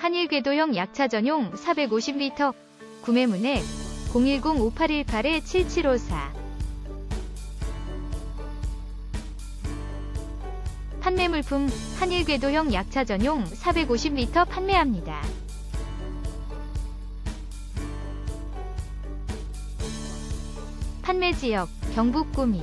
한일 궤도형 약차 전용 450리터 구매 문의 010-5818-7754 판매 물품 한일 궤도형 약차 전용 450리터 판매합니다. 판매 지역 경북 구미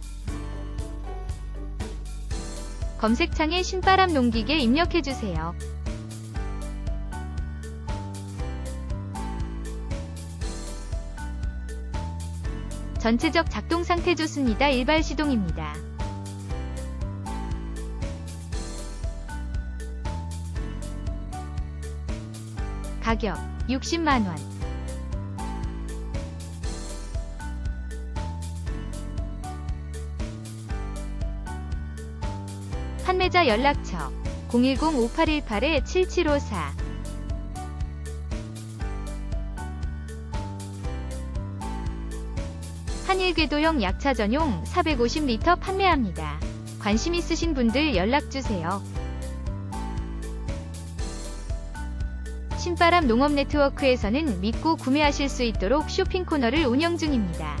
검색창에 신바람 농기계 입력해주세요. 전체적 작동 상태 좋습니다. 일발 시동입니다. 가격 60만원 판매자 연락처 010-5818-7754 한일궤도형 약차 전용 450리터 판매합니다. 관심 있으신 분들 연락주세요. 신바람 농업 네트워크에서는 믿고 구매하실 수 있도록 쇼핑 코너를 운영 중입니다.